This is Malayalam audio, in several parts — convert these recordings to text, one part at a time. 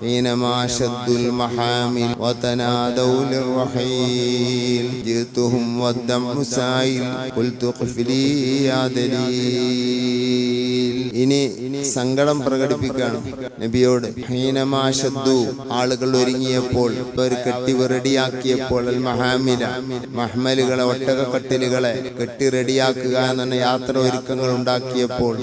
حينما شدوا المحامل وتنادوا للرحيل. جئتهم والدمع سائل قلت قف لي يا دليل. ഇനി സങ്കടം പ്രകടിപ്പിക്കണം നബിയോട് ഹീനമാശദ്ദു ആളുകൾ ഒരുങ്ങിയപ്പോൾ ഒരു കെട്ടി റെഡിയാക്കിയപ്പോൾ മഹാമില മഹ്മലുകളെ ഒട്ടകക്കട്ടിലുകളെ കെട്ടി റെഡിയാക്കുക എന്ന യാത്ര ഒരുക്കങ്ങൾ ഉണ്ടാക്കിയപ്പോൾ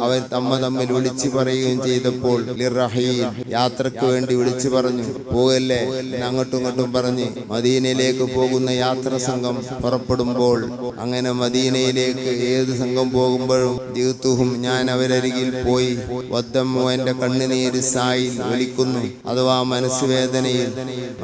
അവർ തമ്മ തമ്മിൽ വിളിച്ചു പറയുകയും ചെയ്തപ്പോൾ ലിറഹീൽ യാത്രയ്ക്ക് വേണ്ടി വിളിച്ചു പറഞ്ഞു പോകല്ലേ അങ്ങോട്ടും ഇങ്ങോട്ടും പറഞ്ഞ് മദീനയിലേക്ക് പോകുന്ന യാത്ര സംഘം പുറപ്പെടുമ്പോൾ അങ്ങനെ മദീനയിലേക്ക് ഏത് സംഘം പോകുമ്പോഴും ജീവിത്തുഹും ഞാൻ അവരരികിൽ പോയി വദ്ദമ്മു എന്റെ കണ്ണുനീര് സായിൽ ഒലിക്കുന്നു. അഥവാ മനസ്സുവേദനയിൽ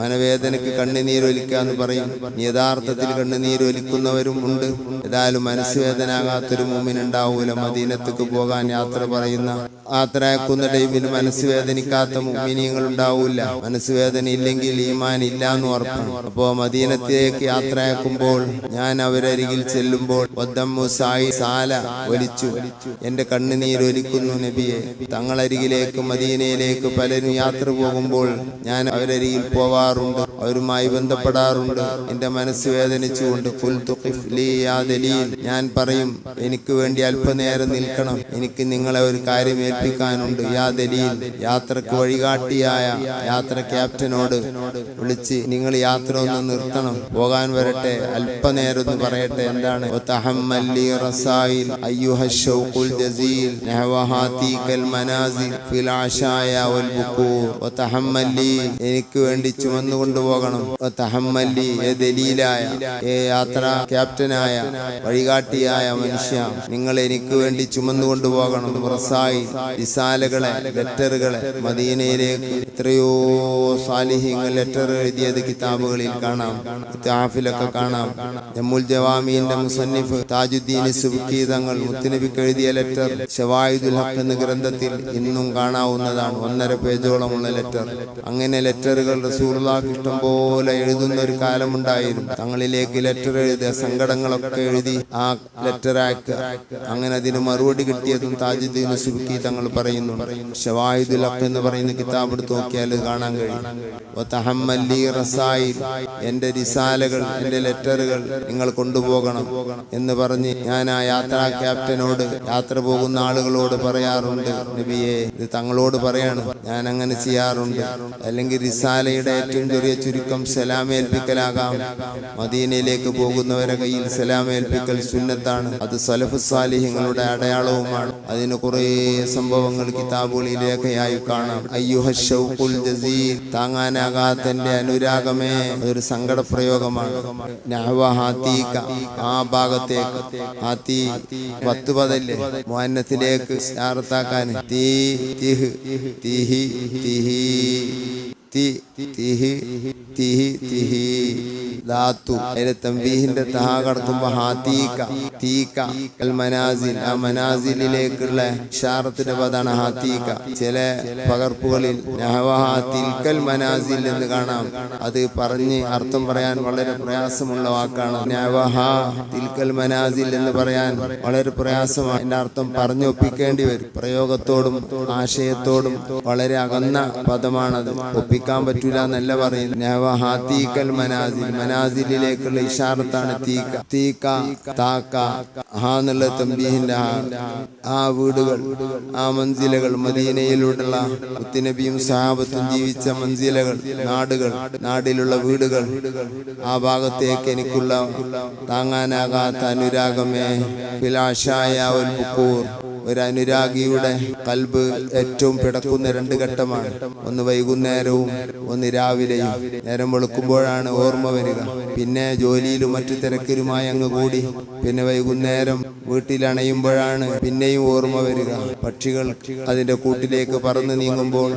മനവേദനയ്ക്ക് കണ്ണുനീര് ഒലിക്കാന്ന് പറയും. യഥാർത്ഥത്തിൽ കണ്ണുനീര് ഒലിക്കുന്നവരും ഉണ്ട്. ഏതായാലും മനസ്സുവേദനാകാത്തൊരു മൂമിനുണ്ടാവൂല. മദീനത്തേക്ക് പോകാൻ യാത്ര പറയുന്ന ടൈമിൽ മനസ്സ് വേദനിക്കാത്ത മുമ്മിനിയങ്ങൾ ഉണ്ടാവില്ല. മനസ്സ് വേദന ഇല്ലെങ്കിൽ ഈമാൻ ഇല്ല എന്ന് ഉറപ്പാണ്. അപ്പോ മദീനത്തിലേക്ക് യാത്രയാക്കുമ്പോൾ ഞാൻ അവരരികിൽ ചെല്ലുമ്പോൾ സായി സാല ഒലിച്ചു എന്റെ കണ്ണുനീർ ഒലിക്കുന്നു നബിയെ. തങ്ങളരികിലേക്ക് മദീനയിലേക്ക് പലരും യാത്ര പോകുമ്പോൾ ഞാൻ അവരരികിൽ പോവാറുണ്ട്. അവരുമായി ബന്ധപ്പെടാറുണ്ട്. എന്റെ മനസ്സ് വേദനിച്ചുകൊണ്ട്. ഞാൻ പറയും എനിക്ക് വേണ്ടി അല്പനേരം നിൽക്കണം. എനിക്ക് നിങ്ങളെ ഒരു കാര്യം ഏൽപ്പിക്കാനുണ്ട് യാ ദലീൽ യാത്രയ്ക്ക് വഴികാട്ടിയായ യാത്ര ക്യാപ്റ്റനോട് വിളിച്ച് നിങ്ങൾ യാത്ര ഒന്ന് നിർത്തണം. പോകാൻ വരട്ടെ. അല്പനേരം പറയട്ടെ. എന്താണ്? എനിക്ക് വേണ്ടി ചുമന്നു കൊണ്ടുപോകണം. ദലീലായ യാത്ര ക്യാപ്റ്റനായ വഴികാട്ടിയായ മനുഷ്യ നിങ്ങൾ എനിക്ക് വേണ്ടി ചുമന്നു കൊണ്ടുപോകണം. റസായി വിസാലകളെ ലെറ്ററുകളെ മദീനയിലേക്ക് എത്രയോ സാലിഹ്യങ്ങൾ ലെറ്റർ എഴുതിയത് കിതാബുകളിൽ കാണാം. കിതാഫിലൊക്കെ കാണാം. ജമ്മുൽ ജവാമീന്റെ മുസന്നിഫ് താജുദ്ദീൻ സുബുക്കി തങ്ങൾ എഴുതിയ ലെറ്റർ ഷവായുദുൽ ഹക്ക് എന്ന ഗ്രന്ഥത്തിൽ ഇന്നും കാണാവുന്നതാണ്. ഒന്നര പേജോളമുള്ള ലെറ്റർ അങ്ങനെ ലെറ്ററുകൾ റസൂർലാക്ക് ഇഷ്ടം പോലെ എഴുതുന്ന ഒരു കാലമുണ്ടായിരുന്നു. തങ്ങളിലേക്ക് ലെറ്റർ എഴുതുക സങ്കടങ്ങളൊക്കെ എഴുതി ആ ലെറ്റർ ആക്കുക. അങ്ങനെ അതിന് മറുപടി കിട്ടിയതും താജുദ്ദീൻ സുബുക്കി തങ്ങൾ പറയുന്നുണ്ട്. ഷവായിദുൽ ഹക്ക് എന്ന് പറയുന്ന കിതാബ് എടുത്ത് നോക്കിയാൽ കാണാൻ കഴിയും. വതഹമ്മല്ലി റസായി എന്റെ റിസാലകൾ എന്റെ ലെറ്ററുകൾ നിങ്ങൾ കൊണ്ടുപോകണം എന്ന് പറഞ്ഞ് ഞാൻ ആ യാത്രാ ക്യാപ്റ്റനോട് യാത്ര പോകുന്ന ആളുകളോട് പറയാറുണ്ട് നബിയെ ഇത് തങ്ങളോട് പറയാണ് ഞാൻ അങ്ങനെ ചെയ്യാറുണ്ട്. അല്ലെങ്കിൽ റിസാലയുടെ ഏറ്റവും ചെറിയ ചുരുക്കം സലാമേൽപ്പിക്കലാകാം. മദീനയിലേക്ക് പോകുന്നവരെ കയ്യിൽ സലാമേൽപ്പിക്കൽ സുന്നത്താണ്. അത് സലഫ് സാലിഹ്യങ്ങളുടെ അടയാളവുമാണ്. അതിന് കുറേ സംഭവങ്ങൾ കിതാബുകളിൽ രേഖയായി കാണാം. അയ്യുഹ ഷൗഖുൽ ജസീൽ താങ്ങാനാകാത്ത എന്റെ അനുരാഗമേ അതൊരു സങ്കട പ്രയോഗമാണ് ആ ഭാഗത്തേക്ക് ആ തീ പത്ത് പതല്ലേ മോഹന്നത്തിലേക്ക് ചാർത്താക്കാൻ തീ തിഹ് തിഹി തിഹി. തി തിഹി തിഹി തിഹി ധാതു അതിലെ തമ്പീഹിന്റെ തഹാ കടക്കുമ്പോ ഹാത്തീക്ക തീക്ക മനാസിൽ ആ മനാസിലിലേക്കുള്ള ഷാറത്തിന്റെ പദാണ് ഹാത്തീക്ക ചില പകർപ്പുകളിൽ തിൽക്കൽ മനാസിൽ എന്ന് കാണാം. അത് പറഞ്ഞ് അർത്ഥം പറയാൻ വളരെ പ്രയാസമുള്ള വാക്കാണ്. തിൽക്കൽ മനാസിൽ എന്ന് പറയാൻ വളരെ പ്രയാസമാണ്. എന്റെ അർത്ഥം പറഞ്ഞൊപ്പിക്കേണ്ടി വരും. പ്രയോഗത്തോടും ആശയത്തോടും വളരെ അകന്ന പദമാണത്. ഒപ്പിക്കാൻ പറ്റൂല എന്നല്ല പറയുന്നത്. മനാസിൽ. മനാസിലിലേക്കുള്ള ഇഷാറത്താണ് തീക്ക തീക്ക താക്ക ഹാന്നുള്ള തമ്പീഹിന്റെ ആ വീടുകൾ ആ മഞ്ചിലകൾ മദീനയിലുള്ള മുത്തുനബിയും സഹാബത്തും ജീവിച്ച മഞ്ചിലകൾ നാടുകൾ നാടിലുള്ള വീടുകൾ ആ ഭാഗത്തേക്ക് എനിക്കുള്ള താങ്ങാനാകാത്ത അനുരാഗമേ പിലാശായ ഒരു ഒരു അനുരാഗിയുടെ കൽബ് ഏറ്റവും പിടക്കുന്ന രണ്ട് ഘട്ടമാണ്. ഒന്ന് വൈകുന്നേരവും ഒന്ന് രാവിലെയും. നേരം വെളുക്കുമ്പോഴാണ് ഓർമ്മ വരിക. പിന്നെ ജോലിയിലും മറ്റു തിരക്കിലുമായി അങ്ങ് കൂടി. പിന്നെ വൈകുന്നേരം വീട്ടിലണയുമ്പോഴാണ് പിന്നെയും ഓർമ്മ വരിക. പക്ഷികൾ അതിന്റെ കൂട്ടിലേക്ക് പറന്നു നീങ്ങുമ്പോൾ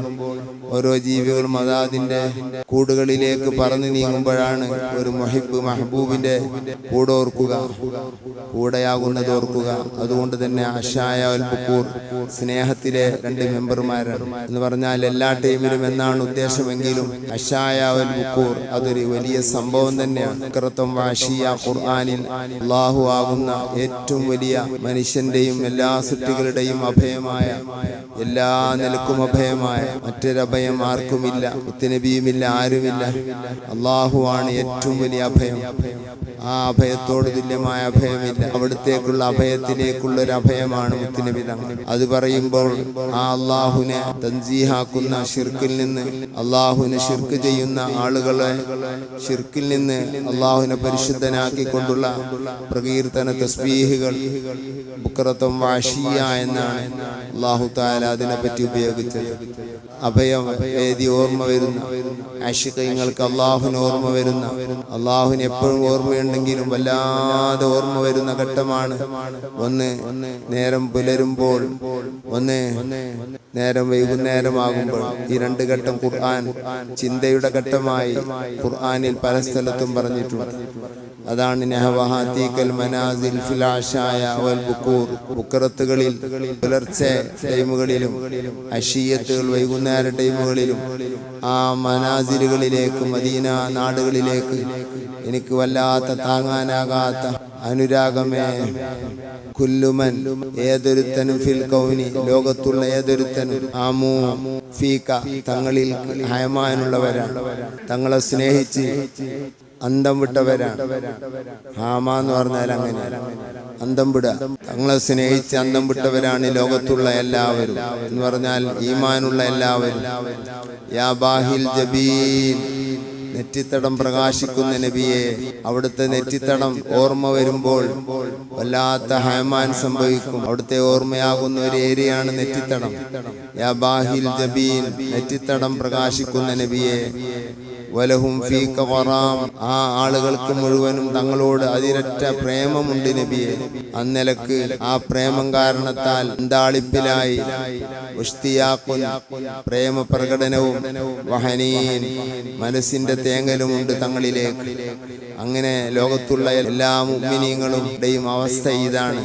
ഓരോ ജീവികളും അതാതിന്റെ കൂടുകളിലേക്ക് പറന്നു നീങ്ങുമ്പോഴാണ് ഒരു മൊഹിബ് മെഹബൂബിന്റെ കൂടെ ഓർക്കുക. കൂടെയാകുന്നത് ഓർക്കുക. അതുകൊണ്ട് തന്നെ അഷായ അൽപ്പൂർ സ്നേഹത്തിലെ രണ്ട് മെമ്പർമാരാണ്. എന്ന് പറഞ്ഞാൽ എല്ലാ ടീമിലും എന്നാണ് ഉദ്ദേശമെങ്കിലും അഷായ അൽപ്പൂർ അതൊരു വലിയ സംഭവം തന്നെയാണ്. വാഷിയ ഖുർആനിൽ അള്ളാഹു ആകുന്ന ഏറ്റവും വലിയ മനുഷ്യന്റെയും എല്ലാ സൃഷ്ടികളുടെയും അഭയമായ എല്ലാ നിലക്കും അഭയമായ മറ്റൊരഭയം ആർക്കുമില്ല മുത്തുനബിയുമില്ല ആരുമില്ല. അള്ളാഹുവാണ് ഏറ്റവും വലിയ അഭയം. ആ അഭയത്തോട് തുല്യമായ അഭയമില്ല. അവിടത്തേക്കുള്ള അഭയത്തിലേക്കുള്ള ഒരു അഭയമാണ് മുത്തുനബി തങ്ങൾ അത് പറയുമ്പോൾ ആ അള്ളാഹുനെ തൻസീഹാക്കുന്ന ഷിർക്കിൽ നിന്ന് അള്ളാഹുവിനെ ഷിർക്ക് ചെയ്യുന്ന ആളുകളെ ഷിർക്കിൽ നിന്ന് അള്ളാഹുവിനെ പരിശുദ്ധനാക്കിക്കൊണ്ടുള്ള പ്രകീർത്തന തസ്ബീഹുകൾ ബുക്രത്വം വാഷിയ എന്നാണ് അള്ളാഹു താല അതിനെപ്പറ്റി ഉപയോഗിച്ചത്. അഭയം വേദി ഓർമ്മ വരുന്ന. ആഷിക്കങ്ങൾക്ക് അള്ളാഹുവിന് ഓർമ്മ വരുന്ന. അള്ളാഹുവിന് എപ്പോഴും ഓർമ്മയുണ്ടെങ്കിലും വല്ലാതെ ഓർമ്മ വരുന്ന ഘട്ടമാണ്. ഒന്ന് നേരം പുലരുമ്പോൾ ഒന്ന് നേരം വൈകുന്നേരമാകുമ്പോൾ. ഈ രണ്ട് ഘട്ടം ഖുർആൻ ചിന്തയുടെ ഘട്ടമായി ഖുർആനിൽ പല സ്ഥലത്തും പറഞ്ഞിട്ടുണ്ട്. അതാണ് മനാസിൽ ഫിലാഷായ വൽ ബുക്കറത്തുകളിൽ പുലർച്ചെ ടൈമുകളിലും അഷീയത്തുകൾ വൈകുന്നേര ടൈമുകളിലും ആ മനാസിലുകളിലേക്ക് മദീന നാടുകളിലേക്ക് എനിക്ക് വല്ലാത്ത താങ്ങാനാകാത്ത അനുരാഗമേ. കുല്ലുമൻ ഏതൊരുത്തനും ഫിൽ കൗനി ലോകത്തുള്ള ഏതൊരുത്തനും ആമൂ ഫീക തങ്ങളിൽ ഹയമാനുള്ളവരാണ്. തങ്ങളെ സ്നേഹിച്ച് അന്തം വിട്ടവരാണ് ഹാമ എന്ന് പറഞ്ഞാൽ അങ്ങനെ. അന്തം വിട തങ്ങളെ സ്നേഹിച്ച് അന്തം വിട്ടവരാണ് ലോകത്തുള്ള എല്ലാവരും. എന്ന് പറഞ്ഞാൽ ഈമാനുള്ള എല്ലാവരും. യാ ബാഹിൽ ജബീൻ. നെറ്റിത്തടം പ്രകാശിക്കുന്ന നബിയെ അവിടുത്തെ നെറ്റിത്തടം ഓർമ്മ വരുമ്പോൾ വല്ലാത്ത ഹയമാൻ സംഭവിക്കും. അവിടുത്തെ ഓർമ്മയാകുന്ന ഒരു ഏരിയയാണ് നെറ്റിത്തടം. യാ ബാഹിൽ ജബീൻ. നെറ്റിത്തടം പ്രകാശിക്കുന്ന നബിയെ വലഹും ഫീക വറാം ആ ആളുകൾക്ക് മുഴുവനും തങ്ങളോട് അതിരറ്റ പ്രേമമുണ്ട് നബിയെ. അന്നലക്ക് ആ പ്രേമം കാരണത്താൽ അന്താളിപ്പിലായി പ്രേമ പ്രകടനവും വഹനീൻ മനസ്സിന്റെ തേങ്ങലുമുണ്ട് തങ്ങളിലേക്ക്. അങ്ങനെ ലോകത്തുള്ള എല്ലാ മുമ്മിനീങ്ങളുടെയും അവസ്ഥ ഇതാണ്.